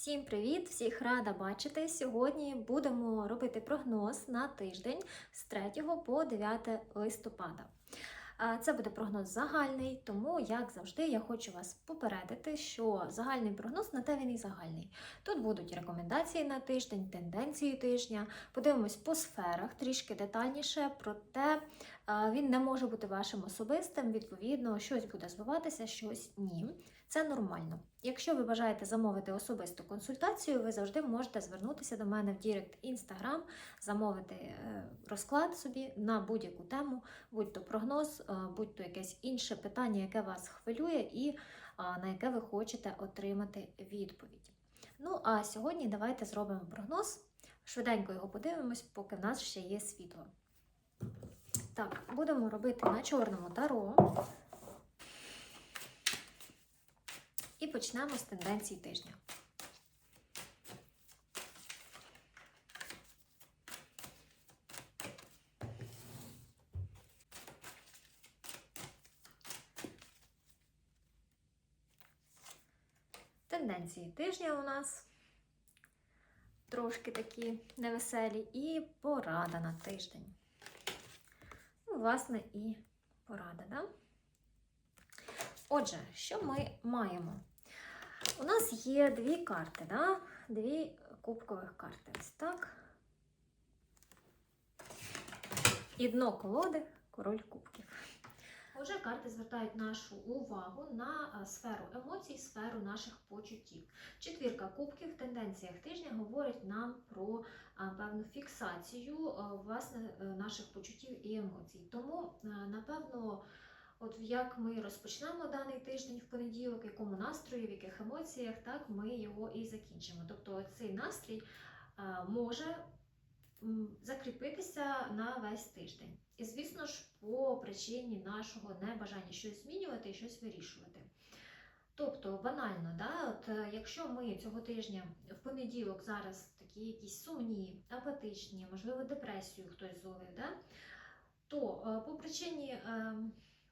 Всім привіт! Всіх рада бачити. Сьогодні будемо робити прогноз на тиждень з 3 по 9 листопада. Це буде прогноз загальний, тому, як завжди, я хочу вас попередити, що загальний прогноз на те він і загальний. Тут будуть рекомендації на тиждень, тенденції тижня. Подивимось по сферах трішки детальніше, проте а, він не може бути вашим особистим. Відповідно, щось буде збиватися, щось ні. Це нормально. Якщо ви бажаєте замовити особисту консультацію, ви завжди можете звернутися до мене в Дірект Інстаграм, замовити е, розклад собі на будь-яку тему, будь то прогноз, е, будь то якесь інше питання, яке вас хвилює, і на яке ви хочете отримати відповідь. Ну а сьогодні давайте зробимо прогноз. Швиденько його подивимось, поки в нас ще є світло. Так, будемо робити на чорному таро. І почнемо з тенденцій тижня. Тенденції тижня у нас трошки такі невеселі, і порада на тиждень. Власне, і порада, да? Отже, що ми маємо? У нас є дві карти, да? дві кубкових карти. Ось так. І дно колоди король кубків. Отже, карти звертають нашу увагу на сферу емоцій, сферу наших почуттів. Четвірка кубків в тенденціях тижня говорить нам про певну фіксацію власне наших почуттів і емоцій. Тому, напевно, От як ми розпочнемо даний тиждень в понеділок, в якому настрої, в яких емоціях, так ми його і закінчимо. Тобто цей настрій може закріпитися на весь тиждень. І, звісно ж, по причині нашого небажання щось змінювати і щось вирішувати. Тобто, банально, да, от, е, якщо ми цього тижня в понеділок зараз такі якісь сумні, апатичні, можливо, депресію хтось зловив, да, то е, по причині. Е,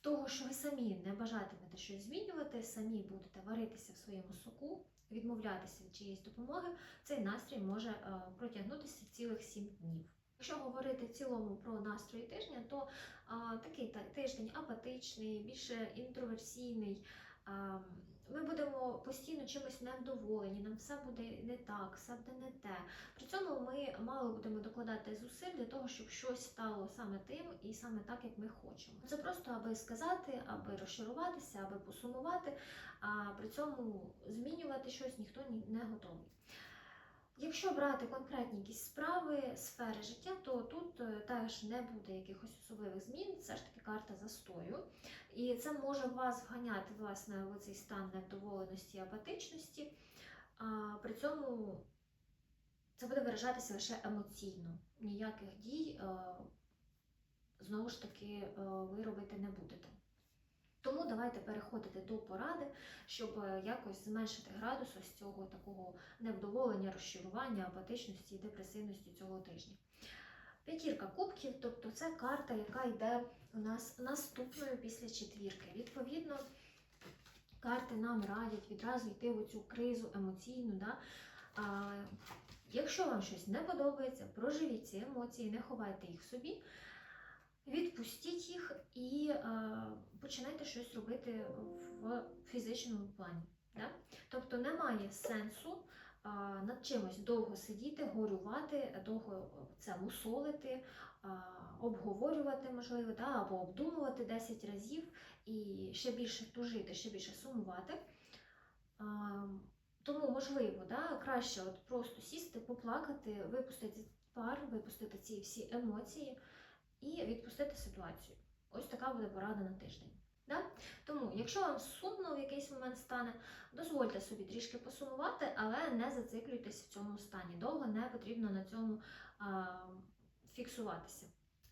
того, що ви самі не бажатимете щось змінювати, самі будете варитися в своєму соку, відмовлятися від чиєїсь допомоги, цей настрій може е, протягнутися цілих 7 днів. Якщо говорити в цілому про настрої тижня, то а, такий та, тиждень апатичний, більше інтроверсійний. А, ми будемо постійно чимось невдоволені, нам все буде не так, все буде не те. При цьому ми мало будемо докладати зусиль для того, щоб щось стало саме тим і саме так, як ми хочемо. Це просто аби сказати, аби розчаруватися, аби посумувати, а при цьому змінювати щось ніхто не готовий. Якщо брати конкретні якісь справи, сфери життя, то тут е, теж не буде якихось особливих змін, це ж таки карта застою. І це може вас вганяти власне в цей стан невдоволеності і апатичності. При цьому це буде виражатися лише емоційно. Ніяких дій, е, знову ж таки, е, ви робити не будете. Тому давайте переходити до поради, щоб е, якось зменшити градус ось цього такого невдоволення, розчарування, апатичності і депресивності цього тижня. П'ятірка кубків, тобто це карта, яка йде у нас наступною після четвірки. Відповідно, карти нам радять відразу йти в цю кризу емоційну. Да? А, Якщо вам щось не подобається, проживіть ці емоції, не ховайте їх собі. Відпустіть їх і е, починайте щось робити в фізичному плані. Да? Тобто немає сенсу е, над чимось довго сидіти, горювати, довго це мусолити, е, обговорювати, можливо, да? або обдумувати 10 разів і ще більше тужити, ще більше сумувати. Е, тому, можливо, да, краще от просто сісти, поплакати, випустити пар, випустити ці всі емоції і відпустити ситуацію. Ось така буде порада на тиждень. Да? Тому, якщо вам сумно в якийсь момент стане, дозвольте собі трішки посумувати, але не зациклюйтесь в цьому стані. Довго не потрібно на цьому а, фіксуватися.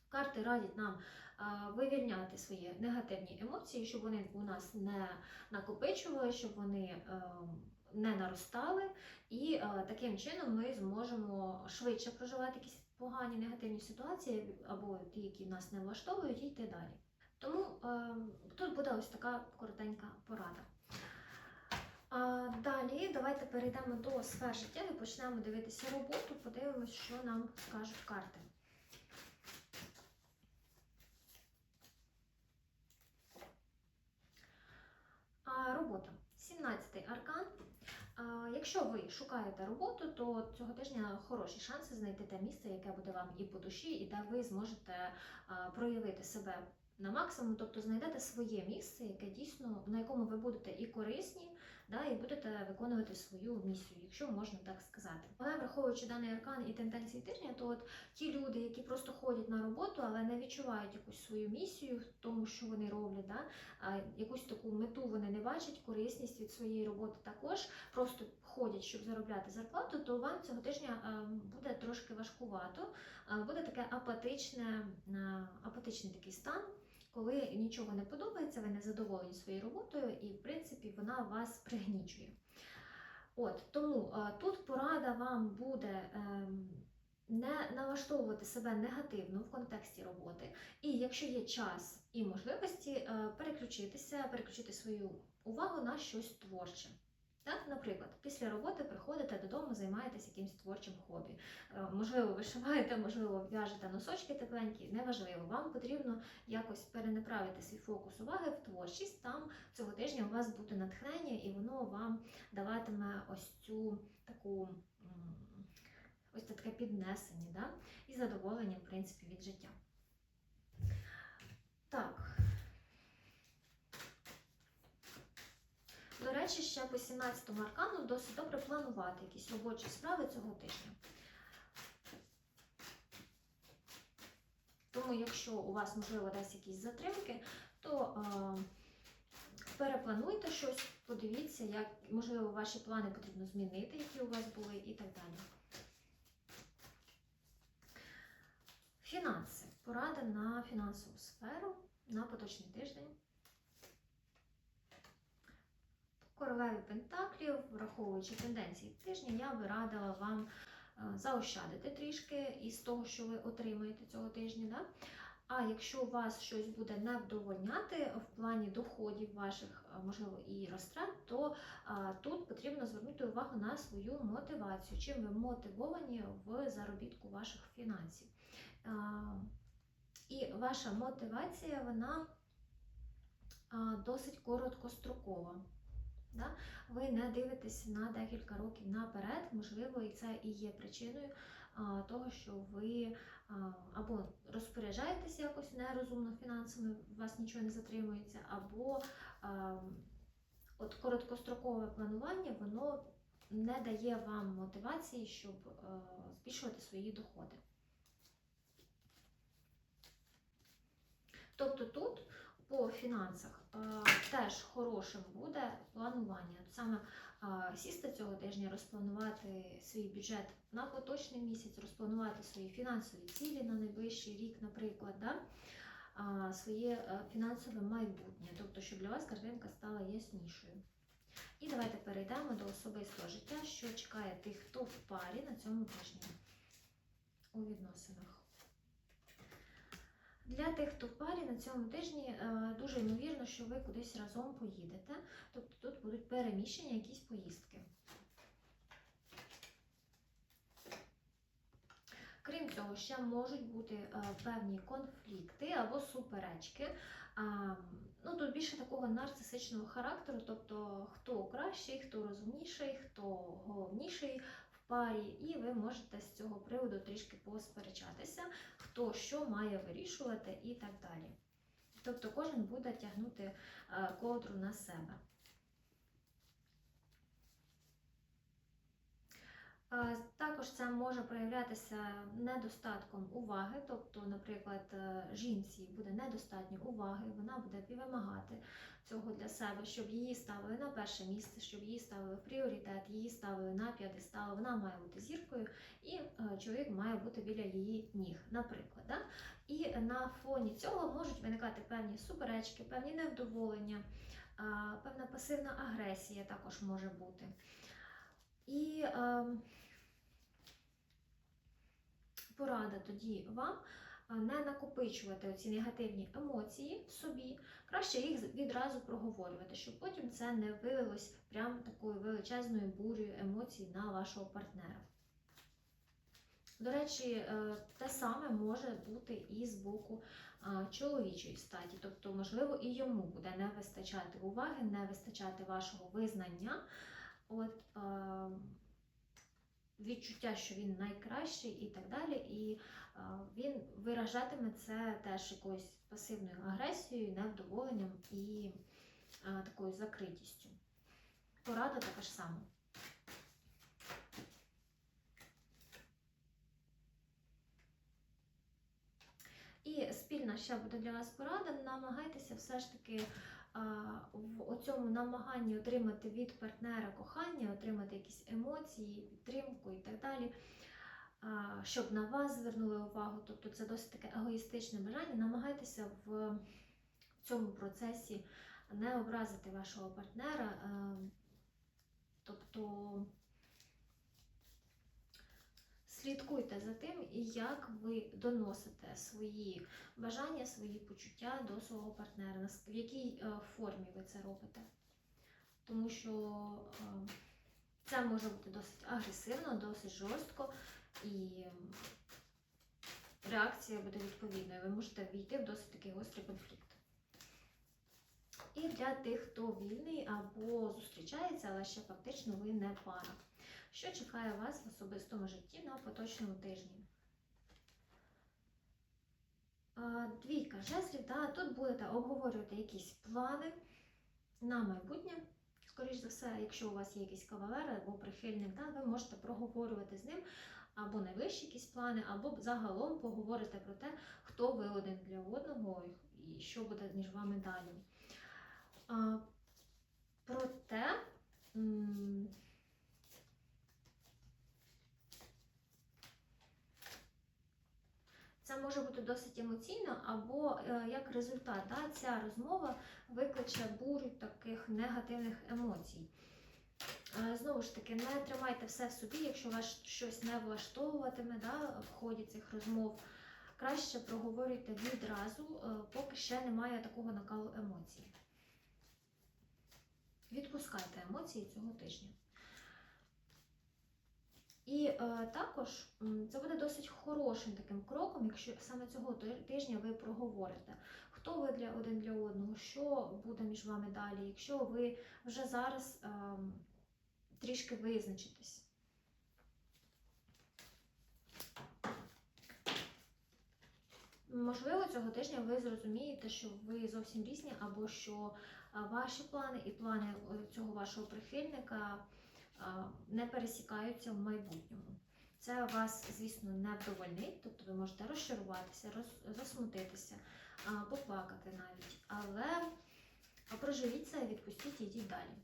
Карти радять нам а, вивільняти свої негативні емоції, щоб вони у нас не накопичували, щоб вони а, не наростали, і а, таким чином ми зможемо швидше проживати якісь погані негативні ситуації або ті, які нас не влаштовують, і йти далі. Тому е, тут буде ось така коротенька порада. Далі давайте перейдемо до сфер життя і почнемо дивитися роботу, подивимось, що нам скажуть карти. Робота. 17-й аркан. Якщо ви шукаєте роботу, то цього тижня хороші шанси знайти те місце, яке буде вам і по душі, і де ви зможете проявити себе на максимум, тобто знайдете своє місце, яке дійсно на якому ви будете і корисні, да, і будете виконувати свою місію, якщо можна так сказати. Але враховуючи даний аркан і тенденції тижня, то от ті люди, які просто ходять на роботу, але не відчувають якусь свою місію в тому, що вони роблять, да, а якусь таку мету вони не бачать, корисність від своєї роботи також, просто ходять, щоб заробляти зарплату, то вам цього тижня буде трошки важкувато, буде таке апатичне, апатичний такий стан коли нічого не подобається, ви не задоволені своєю роботою, і, в принципі, вона вас пригнічує. От, тому е, тут порада вам буде Е, не налаштовувати себе негативно в контексті роботи, і якщо є час і можливості, е, переключитися, переключити свою увагу на щось творче. Так, наприклад, після роботи приходите додому, займаєтесь якимось творчим хобі. Е, Можливо, вишиваєте, можливо, в'яжете носочки тепленькі, неважливо. Вам потрібно якось перенаправити свій фокус уваги в творчість. Там цього тижня у вас буде натхнення, і воно вам даватиме ось цю таку ось таке піднесення, да? і задоволення, в принципі, від життя. Так. До речі, ще по 17 аркану досить добре планувати якісь робочі справи цього тижня. Тому, якщо у вас, можливо, десь якісь затримки, то е, переплануйте щось, подивіться, як, можливо, ваші плани потрібно змінити, які у вас були, і так далі. Фінанси. Порада на фінансову сферу на поточний тиждень. Королеві Пентаклів, враховуючи тенденції тижня, я би радила вам е, заощадити трішки із того, що ви отримаєте цього тижня. Да? А якщо у вас щось буде не вдовольняти в плані доходів ваших, можливо, і розтрат, то а, тут потрібно звернути увагу на свою мотивацію. Чим ви мотивовані в заробітку ваших фінансів. А, і ваша мотивація, вона а, досить короткострокова. Да? Ви не дивитесь на декілька років наперед, можливо, і це і є причиною а, того, що ви а, або розпоряджаєтесь якось нерозумно фінансами, у вас нічого не затримується, або а, от короткострокове планування воно не дає вам мотивації, щоб а, збільшувати свої доходи. Тобто тут по фінансах теж хорошим буде планування. Саме сісти цього тижня, розпланувати свій бюджет на поточний місяць, розпланувати свої фінансові цілі на найближчий рік, наприклад, да? своє е, фінансове майбутнє, тобто, щоб для вас картинка стала яснішою. І давайте перейдемо до особистого життя, що чекає тих, хто в парі на цьому тижні у відносинах. Для тих, хто в парі на цьому тижні е, дуже ймовірно, що ви кудись разом поїдете. Тобто тут будуть переміщення, якісь поїздки. Крім цього, ще можуть бути е, певні конфлікти або суперечки. Ну, тут більше такого нарцисичного характеру, тобто хто кращий, хто розумніший, хто головніший парі, і ви можете з цього приводу трішки посперечатися, хто що має вирішувати і так далі. Тобто кожен буде тягнути е, ковдру на себе. Також це може проявлятися недостатком уваги, тобто, наприклад, е, жінці буде недостатньо уваги, вона буде вимагати цього для себе, щоб її ставили на перше місце, щоб її ставили в пріоритет, її ставили на п'єдестал, вона має бути зіркою, і е, чоловік має бути біля її ніг, наприклад. Да? І на фоні цього можуть виникати певні суперечки, певні невдоволення, певна пасивна агресія також може бути. І е, порада тоді вам не накопичувати ці негативні емоції в собі, краще їх відразу проговорювати, щоб потім це не вилилось прям такою величезною бурею емоцій на вашого партнера. До речі, е, те саме може бути і з боку чоловічої статі, тобто, можливо, і йому буде не вистачати уваги, не вистачати вашого визнання. От, е, відчуття, що він найкращий і так далі. І е, він виражатиме це теж якоюсь пасивною агресією, невдоволенням і е, такою закритістю. Порада така ж сама. І спільна ще буде для вас порада. Намагайтеся все ж таки в оцьому намаганні отримати від партнера кохання, отримати якісь емоції, підтримку і так далі, щоб на вас звернули увагу. Тобто це досить таке егоїстичне бажання. Намагайтеся в цьому процесі не образити вашого партнера. Тобто слідкуйте за тим, як ви доносите свої бажання, свої почуття до свого партнера, в якій е, формі ви це робите. Тому що е, це може бути досить агресивно, досить жорстко, і реакція буде відповідною. Ви можете війти в досить такий гострий конфлікт. І для тих, хто вільний або зустрічається, але ще фактично ви не пара. Що чекає вас в особистому житті на поточному тижні? Двійка жезлів, да, тут будете обговорювати якісь плани на майбутнє. Скоріше за все, якщо у вас є якийсь кавалер або прихильник, да, ви можете проговорювати з ним або найвищі якісь плани, або загалом поговорити про те, хто ви один для одного і що буде між вами далі. А, проте. Це може бути досить емоційно, або е, як результат, да, ця розмова викличе бурю таких негативних емоцій. Е, Знову ж таки, не тримайте все в собі, якщо вас щось не влаштовуватиме да, в ході цих розмов. Краще проговорюйте відразу, е, поки ще немає такого накалу емоцій. Відпускайте емоції цього тижня. І е, також це буде досить хорошим таким кроком, якщо саме цього тижня ви проговорите, хто ви для один для одного, що буде між вами далі, якщо ви вже зараз ем, трішки визначитесь. Можливо, цього тижня ви зрозумієте, що ви зовсім різні, або що ваші плани і плани е, цього вашого прихильника не пересікаються в майбутньому. Це вас, звісно, не вдовольнить, тобто ви можете розчаруватися, роз, засмутитися, а, поплакати навіть. Але проживіть це, відпустіть і йдіть далі.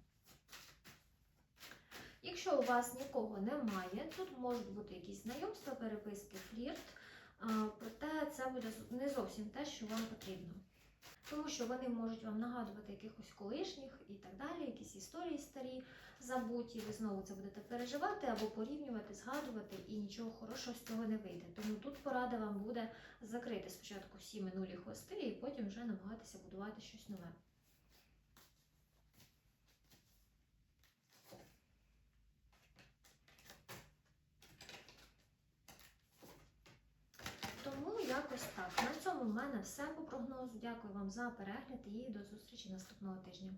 Якщо у вас нікого немає, тут можуть бути якісь знайомства, переписки, флірт, проте це буде не зовсім те, що вам потрібно. Тому що вони можуть вам нагадувати якихось колишніх і так далі, якісь історії старі, забуті, ви знову це будете переживати або порівнювати, згадувати, і нічого хорошого з цього не вийде. Тому тут порада вам буде закрити спочатку всі минулі хвости, і потім вже намагатися будувати щось нове. Якось так. На цьому в мене все по прогнозу. Дякую вам за перегляд і до зустрічі наступного тижня.